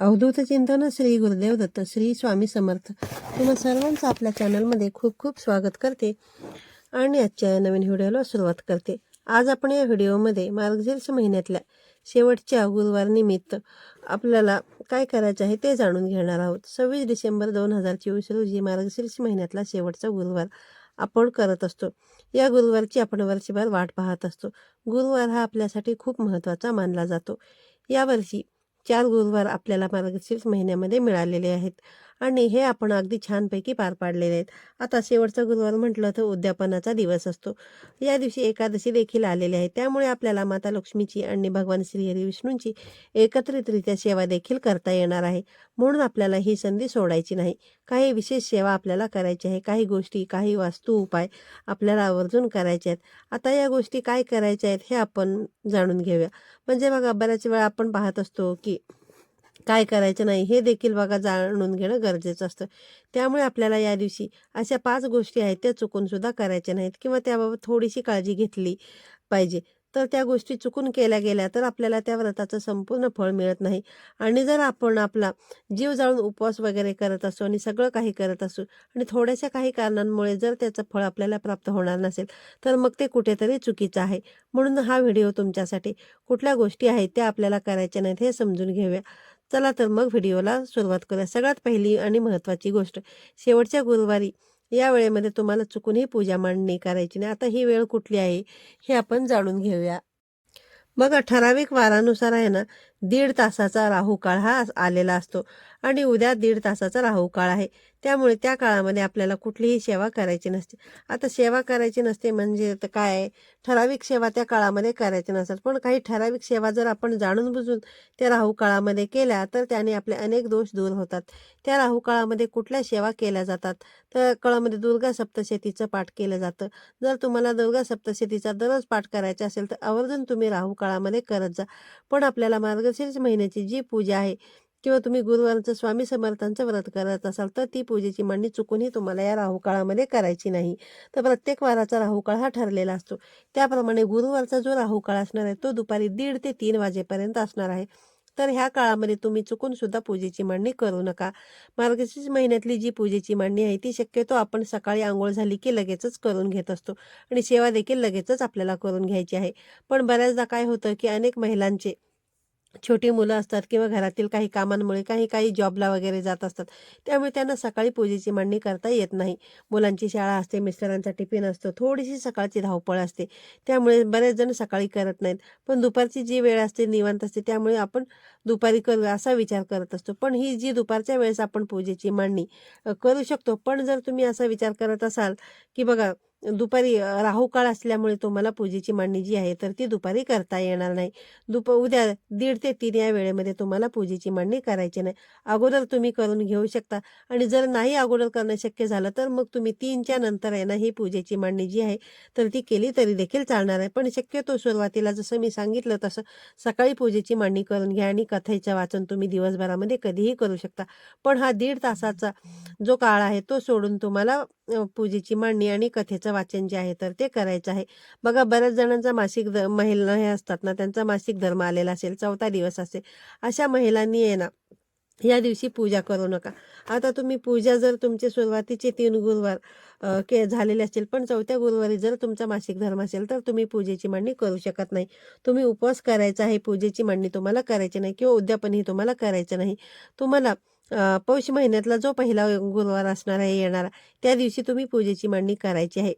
अवधूत चिंतन श्री गुरुदेव दत्त श्री स्वामी समर्थ. तुम्हा सर्वांचं आपल्या चॅनलमध्ये खूप खूप स्वागत करते आणि आजच्या या नवीन व्हिडिओला सुरुवात करते. आज आपण या व्हिडिओमध्ये मार्गशीर्ष महिन्यातल्या शेवटच्या गुरुवार निमित्त आपल्याला काय करायचं आहे ते जाणून घेणार आहोत. सव्वीस डिसेंबर दोन हजार चोवीस रोजी मार्गशीर्ष महिन्यातला शेवटचा गुरुवार आपण करत असतो. या गुरुवारची आपण वर्षभर वाट पाहत असतो. गुरुवार हा आपल्यासाठी खूप महत्त्वाचा मानला जातो. यावर्षी चार गुरुवार आपल्याला मार्गशीर्ष महिन्यामध्ये मिळालेले आहेत. आणि हे आपण अगदी छानपैकी पार पाडलेले आहेत. आता शेवटचा गुरुवार म्हटलं तर उद्यापनाचा दिवस असतो. या दिवशी एकादशी देखील आलेली आहे. त्यामुळे आपल्याला माता लक्ष्मीची आणि भगवान श्रीहरी विष्णूंची एकत्रितरित्या सेवा देखील करता येणार आहे. म्हणून आपल्याला ही संधी सोडायची नाही. काही विशेष सेवा आपल्याला करायची आहे. काही गोष्टी काही वास्तू उपाय आपल्याला आवर्जून करायचे आहेत. आता या गोष्टी काय करायच्या आहेत हे आपण जाणून घेऊया. म्हणजे बघा बऱ्याच वेळा आपण पाहत असतो की काय करायचं नाही हे देखील बघा जाणून घेणं गरजेचं असतं. त्यामुळे आपल्याला या दिवशी अशा पाच गोष्टी आहेत त्या चुकूनसुद्धा करायच्या नाहीत किंवा त्याबाबत थोडीशी काळजी घेतली पाहिजे. तर त्या गोष्टी चुकून केल्या गेल्या तर आपल्याला त्या व्रताचं संपूर्ण फळ मिळत नाही. आणि जर आपण आपला जीव जाळून उपवास वगैरे करत असू आणि सगळं काही करत असू आणि थोड्याशा काही कारणांमुळे जर त्याचं फळ आपल्याला प्राप्त होणार नसेल तर मग ते कुठेतरी चुकीचं आहे. म्हणून हा व्हिडिओ तुमच्यासाठी कुठल्या गोष्टी आहेत त्या आपल्याला करायच्या नाहीत हे समजून घेऊया. चला तर मग व्हिडिओला सुरुवात करूया. सगळ्यात पहिली आणि महत्त्वाची गोष्ट शेवटच्या गुरुवारी या वेळेमध्ये तुम्हाला चुकूनही पूजा मांडणी करायची नाही. आता ही वेळ कुठली आहे हे आपण जाणून घेऊया. मग ठराविक वारानुसार आहे ना दीड तासाचा राहू काळ हा आलेला असतो. आणि उद्या दीड तासाचा राहू काळ आहे. त्यामुळे त्या काळामध्ये आपल्याला कुठलीही सेवा करायची नसते. आता सेवा करायची नसते म्हणजे तर काय? ठराविक सेवा त्या काळामध्ये करायची नसतात. पण काही ठराविक सेवा जर आपण जाणून बुजून त्या राहू काळामध्ये केल्या तर त्याने आपले अनेक दोष दूर होतात. त्या राहू काळामध्ये कुठल्या सेवा केल्या जातात? त्या काळामध्ये दुर्गा सप्तशतीचं पाठ केलं जातं. जर तुम्हाला दुर्गा सप्तशतीचा दररोज पाठ करायचा असेल तर आवर्जून तुम्ही राहू काळामध्ये करत जा. पण आपल्याला मार्गशीर्ष महिन्याची जी पूजा आहे किंवा तुम्ही गुरुवारचं स्वामी समर्थांचं व्रत करत असाल तर ती पूजेची मांडणी चुकूनही तुम्हाला या राहू काळामध्ये करायची नाही. तर प्रत्येक वाराचा राहू काळ हा ठरलेला असतो. त्याप्रमाणे गुरुवारचा जो राहू काळ असणार आहे तो दुपारी दीड ते तीन वाजेपर्यंत असणार आहे. तर ह्या काळामध्ये तुम्ही चुकून सुद्धा पूजेची मांडणी करू नका. मार्गशीर्ष महिन्यातली जी पूजेची मांडणी आहे ती शक्यतो आपण सकाळी आंघोळ झाली की लगेचच करून घेत असतो आणि सेवा देखील लगेचच आपल्याला करून घ्यायची आहे. पण बऱ्याचदा काय होतं की अनेक महिलांचे छोटी मुलं असतात किंवा घरातील काही कामांमुळे काही काही जॉबला वगैरे जात असतात. त्यामुळे त्यांना सकाळी पूजेची मांडणी करता येत नाही. मुलांची शाळा असते मिस्टरांचा टिफिन असतो थोडीशी सकाळची धावपळ असते. त्यामुळे बरेच जण सकाळी करत नाहीत. पण दुपारची जी वेळ असते निवांत असते त्यामुळे आपण दुपारी करूया असा विचार करत असतो. पण ही जी दुपारच्या वेळेस आपण पूजेची मांडणी करू शकतो. पण जर तुम्ही असा विचार करत असाल की बघा दुपारी राहू काळ असल्यामुळे तुम्हाला पूजेची मांडणी जी आहे तर ती दुपारी करता येणार नाही. दुप उद्या दीड ते तीन या वेळेमध्ये तुम्हाला पूजेची मांडणी करायची नाही. अगोदर तुम्ही करून घेऊ शकता आणि जर नाही अगोदर करणं शक्य झालं तर मग तुम्ही तीनच्या नंतर आहे ना ही पूजेची मांडणी जी आहे तर ती केली तरी देखील चालणार आहे. पण शक्यतो सुरुवातीला जसं मी सांगितलं तसं सकाळी पूजेची मांडणी करून घ्या आणि कथेचं वाचन तुम्ही दिवसभरामध्ये कधीही करू शकता. पण हा दीड तासाचा जो काळ आहे तो सोडून तुम्हाला पूजेची मांडणी आणि कथेचं वाचन जे आहे तर ते करायचं आहे. बघा बऱ्याच जणांचा मासिक ध महिला हे असतात ना त्यांचा मासिक धर्म आलेला असेल चौथा दिवस असेल अशा महिलांनी आहे ना या दिवशी पूजा करू नका. आता तुम्ही पूजा जर तुमचे सुरुवातीचे तीन गुरुवार के झालेले असतील पण चौथ्या गुरुवारी जर तुमचा मासिक धर्म असेल तर तुम्ही पूजेची मांडणी करू शकत नाही. तुम्ही उपवास करायचा आहे पूजेची मांडणी तुम्हाला करायची नाही किंवा उद्यापनही तुम्हाला करायचं नाही. तुम्हाला पौष महिन्यातला जो पहिला गुरुवार असणार आहे येणारा त्या दिवशी तुम्ही पूजेची मांडणी करायची आहे.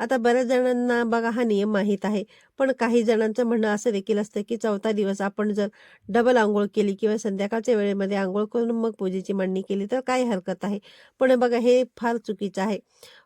आता बऱ्याच जणांना बघा हा नियम माहीत आहे. पण काही जणांचं म्हणणं असं देखील असतं की चौथा दिवस आपण जर डबल आंघोळ केली किंवा संध्याकाळच्या वेळेमध्ये आंघोळ करून मग पूजेची मांडणी केली तर काय हरकत आहे. पण बघा हे फार चुकीचं आहे.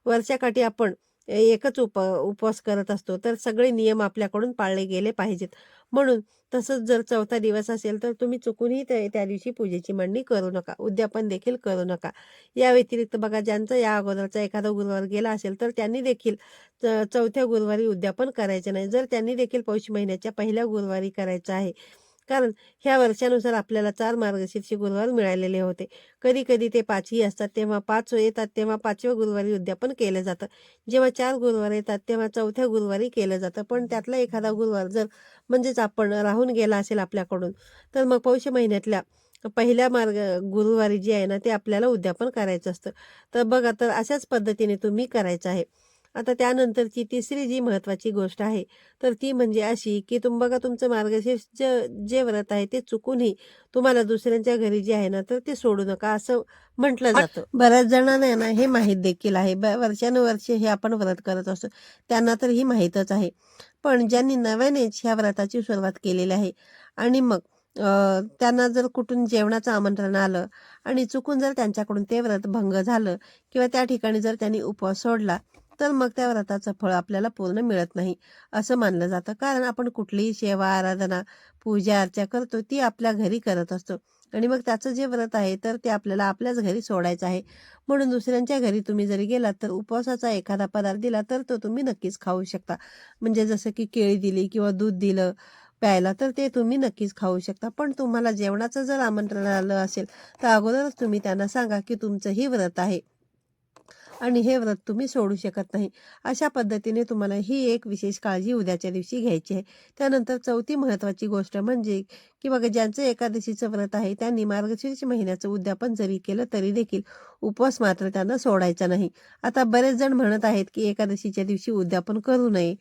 वर्षाकाठी आपण एकच उप उपवास करत असतो तर सगळे नियम आपल्याकडून पाळले गेले पाहिजेत. म्हणून तसंच जर चौथा दिवस असेल तर तुम्ही चुकूनही त्या त्या दिवशी पूजेची मांडणी करू नका. उद्यापन देखील करू नका. या व्यतिरिक्त बघा ज्यांचा या अगोदरचा एखादा गुरुवार गेला असेल तर त्यांनी देखील च- चौथ्या गुरुवारी उद्यापन करायचे नाही. जर त्यांनी देखील पौष महिन्याच्या पहिल्या गुरुवारी करायचं आहे कारण ह्या वर्षानुसार आपल्याला चार मार्गशीर्ष गुरुवार मिळालेले होते. कधी कधी ते पाचही असतात तेव्हा पाच येतात तेव्हा पाचव्या गुरुवारी उद्यापन केलं जातं. जेव्हा चार गुरुवार येतात तेव्हा चौथ्या गुरुवारी केलं जातं. पण त्यातला एखादा गुरुवार जर म्हणजेच आपण राहून गेला असेल आपल्याकडून तर मग पौष महिन्यातल्या पहिल्या मार्ग गुरुवारी जे आहे ना ते आपल्याला उद्यापन करायचं असतं. तर बघा तर अशाच पद्धतीने तुम्ही करायचं आहे. आता त्यानंतरची तिसरी जी महत्त्वाची गोष्ट आहे तर ती म्हणजे अशी की तुम बघा तुमचं मार्गशीर्ष जे जे व्रत आहे ते चुकूनही तुम्हाला दुसऱ्यांच्या घरी जे आहे ना तर ते सोडू नका असं म्हटलं जातं. बऱ्याच जणांना ना हे माहीत देखील आहे. वर्षानुवर्षे हे आपण व्रत करत असतो त्यांना तर ही माहीतच आहे. पण ज्यांनी नव्यानेच ह्या व्रताची सुरुवात केलेली आहे आणि मग त्यांना जर कुठून जेवणाचं आमंत्रण आलं आणि चुकून जर त्यांच्याकडून ते व्रत भंग झालं किंवा त्या ठिकाणी जर त्यांनी उपवास सोडला तर मग त्या व्रताचं फळ आपल्याला पूर्ण मिळत नाही असं मानलं जातं. कारण आपण कुठलीही सेवा आराधना पूजा अर्चा करतो ती आपल्या घरी करत असतो. आणि मग त्याचं जे व्रत आहे तर ते आपल्याला आपल्याच घरी सोडायचं आहे. म्हणून दुसऱ्यांच्या घरी तुम्ही जरी गेलात तर उपवासाचा एखादा पदार्थ दिला तर तो तुम्ही नक्कीच खाऊ शकता. म्हणजे जसं की केळी दिली किंवा दूध दिलं प्यायला तर ते तुम्ही नक्कीच खाऊ शकता. पण तुम्हाला जेवणाचं जर आमंत्रण आलं असेल तर अगोदरच तुम्ही त्यांना सांगा की तुमचंही व्रत आहे. आणि हे व्रत तुम्ही सोडू शकत नाही. अशा पद्धतीने तुम्हाला ही एक विशेष काळजी उद्याच्या दिवशी घ्यायची आहे. त्यानंतर चौथी महत्त्वाची गोष्ट म्हणजे की बघा ज्यांचं एकादशीचं व्रत आहे त्यांनी मार्गशीर्ष महिन्याचं उद्यापन जरी केलं तरी देखील उपवास मात्र त्यांना सोडायचा नाही. आता बरेच जण म्हणत आहेत की एकादशीच्या दिवशी उद्यापन करू नये.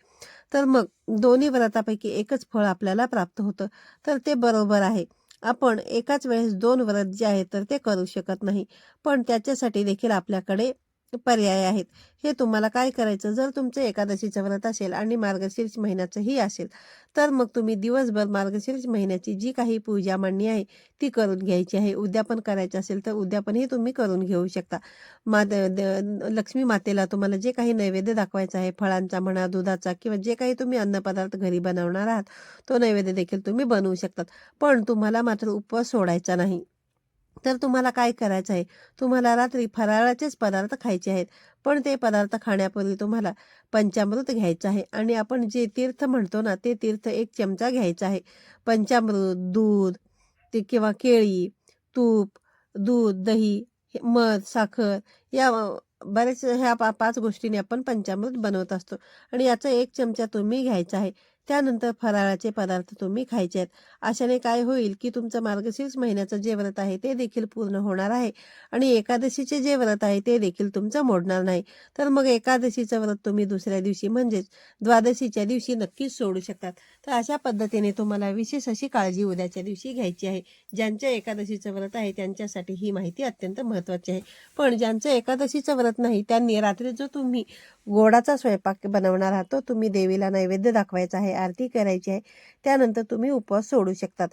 तर मग दोन्ही व्रतापैकी एकच फळ आपल्याला प्राप्त होतं. तर ते बरोबर आहे. आपण एकाच वेळेस दोन व्रत जे आहेत तर ते करू शकत नाही. पण त्याच्यासाठी देखील आपल्याकडे पर्याय आहेत. हे तुम्हाला काय करायचं? जर तुमचं एकादशीचं व्रत असेल आणि मार्गशीर्ष महिन्याचंही असेल तर मग तुम्ही दिवसभर मार्गशीर्ष महिन्याची जी काही पूजा मांडणी आहे ती करून घ्यायची आहे. उद्यापन करायचं असेल तर उद्यापनही तुम्ही करून घेऊ शकता. मा द- द- लक्ष्मी मातेला तुम्हाला जे काही नैवेद्य दाखवायचा आहे फळांचा म्हणा दुधाचा किंवा जे काही तुम्ही अन्नपदार्थ घरी बनवणार आहात तो नैवेद्य देखील तुम्ही बनवू शकतात. पण तुम्हाला मात्र उपवास सोडायचा नाही. तर तुम्हाला काय करायचं आहे? तुम्हाला रात्री फराळाचेच पदार्थ खायचे आहेत. पण ते पदार्थ खाण्यापूर्वी तुम्हाला पंचामृत घ्यायचं आहे. आणि आपण जे तीर्थ म्हणतो ना ते तीर्थ एक चमचा घ्यायचा आहे. पंचामृत दूध ते किंवा केळी तूप दूध दही हे मध साखर या बऱ्याच ह्या पा पाच गोष्टींनी आपण पंचामृत बनवत असतो. आणि याचा एक चमचा तुम्ही घ्यायचा आहे. त्यानंतर फराळाचे पदार्थ तुम्ही खायचे आहेत. अशाने काय होईल की तुमचं मार्गशीर्ष महिन्याचं जे व्रत आहे ते देखील पूर्ण होणार आहे. आणि एकादशीचे जे व्रत आहे ते देखील तुमचं मोडणार नाही. तर मग एकादशीचं व्रत तुम्ही दुसऱ्या दिवशी म्हणजेच द्वादशीच्या दिवशी नक्कीच सोडू शकतात. तर अशा पद्धतीने तुम्हाला विशेष अशी काळजी उद्याच्या दिवशी घ्यायची आहे. ज्यांच्या एकादशीचं व्रत आहे त्यांच्यासाठी ही माहिती अत्यंत महत्त्वाची आहे. पण ज्यांचं एकादशीचं व्रत नाही त्यांनी रात्री जो तुम्ही गोडाचा स्वयंपाक बनवणार आहात तो तुम्ही देवीला नैवेद्य दाखवायचा आहे. आरती करायची आहे त्यानंतर तुम्ही उपवास सोडू शकतात.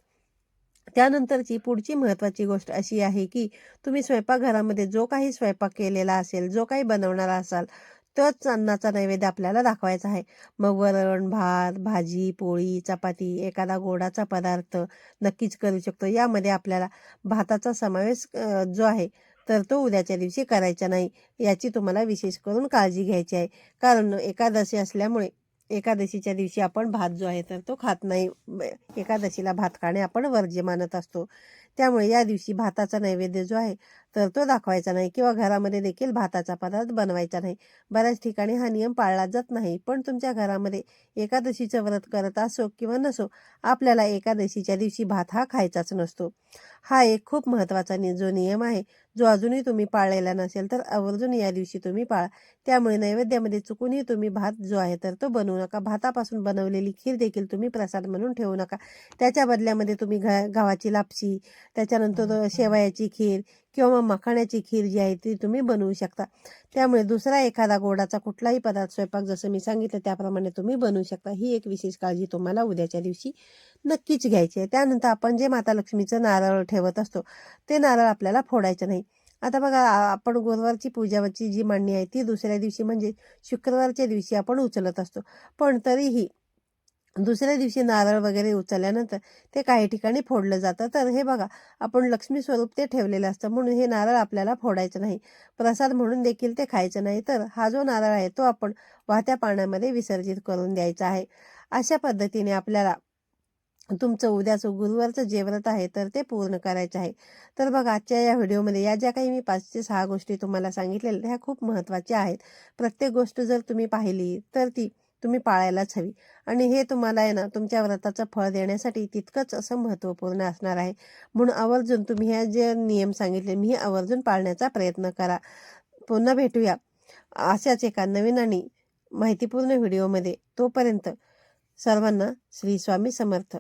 त्यानंतरची पुढची महत्त्वाची गोष्ट अशी आहे की तुम्ही स्वयंपाकघरामध्ये जो काही स्वयंपाक केलेला असेल जो काही बनवणारा असाल तोच अन्नाचा नैवेद्य आपल्याला दाखवायचा आहे. मग वरण भात भाजी पोळी चपाती एखादा गोडाचा पदार्थ नक्कीच करू शकतो. यामध्ये आपल्याला भाताचा समावेश जो आहे तर तो उद्याच्या दिवशी करायचा नाही याची तुम्हाला विशेष करून काळजी घ्यायची आहे. कारण एकादशी असल्यामुळे एकादशीच्या दिवशी आपण भात जो आहे तर तो खात नाही. एकादशीला भात खाणे आपण वर्ज्य मानत असतो. त्यामुळे या दिवशी भाताचा नैवेद्य जो आहे तर तो दाखवायचा नाही किंवा घरामध्ये देखील भाताचा पदार्थ बनवायचा नाही. बऱ्याच ठिकाणी हा नियम पाळला जात नाही पण तुमच्या घरामध्ये एकादशीचं व्रत करत असो किंवा नसो आपल्याला एकादशीच्या दिवशी भात हा खायचाच नसतो. हा एक खूप महत्त्वाचा नि जो नियम आहे जो अजूनही तुम्ही पाळलेला नसेल तर आवर्जून या दिवशी तुम्ही पाळा. त्यामुळे नैवेद्यामध्ये चुकूनही तुम्ही भात जो आहे तर तो बनवू नका. भातापासून बनवलेली खीर देखील तुम्ही प्रसाद म्हणून ठेवू नका. त्याच्या बदल्यामध्ये तुम्ही घ गव्हाची लापशी त्याच्यानंतर शेवयाची खीर किंवा मग मखाण्याची खीर जी आहे ती तुम्ही बनवू शकता. त्यामुळे दुसरा एखादा गोडाचा कुठलाही पदार्थ स्वयंपाक जसं मी सांगितलं त्याप्रमाणे तुम्ही बनवू शकता. ही एक विशेष काळजी तुम्हाला उद्याच्या दिवशी नक्कीच घ्यायची आहे. त्यानंतर आपण जे माता लक्ष्मीचं नारळ ठेवत असतो ते नारळ आपल्याला फोडायचं नाही. आता बघा आपण गुरुवारची पूजावरची जी मांडणी आहे ती दुसऱ्या दिवशी म्हणजे शुक्रवारच्या दिवशी आपण उचलत असतो. पण तरीही दुसऱ्या दिवशी नारळ वगैरे उचलल्यानंतर ते काही ठिकाणी फोडलं जातं. तर हे बघा आपण लक्ष्मी स्वरूप ते ठेवलेलं असतं. म्हणून हे नारळ आपल्याला फोडायचं नाही. प्रसाद म्हणून देखील ते खायचं नाही. तर हा जो नारळ आहे तो आपण वाहत्या पाण्यामध्ये विसर्जित करून द्यायचा आहे. अशा पद्धतीने आपल्याला तुमचं उद्याचं गुरुवारचं जे व्रत आहे तर ते पूर्ण करायचं आहे. तर बघा आजच्या या व्हिडिओमध्ये या ज्या काही मी पाच ते सहा गोष्टी तुम्हाला सांगितलेल्या ह्या खूप महत्त्वाच्या आहेत. प्रत्येक गोष्ट जर तुम्ही पाहिली तर ती तुम्ही पाळायलाच हवी. आणि हे तुम्हाला आहे ना तुमच्या व्रताचं फळ देण्यासाठी तितकंच असं महत्त्वपूर्ण असणार आहे. म्हणून आवर्जून तुम्ही ह्या जे नियम सांगितले मी हे आवर्जून पाळण्याचा प्रयत्न करा. पुन्हा भेटूया. अशाच एका नवीन आणि माहितीपूर्ण व्हिडिओमध्ये. तोपर्यंत सर्वांना श्री स्वामी समर्थ.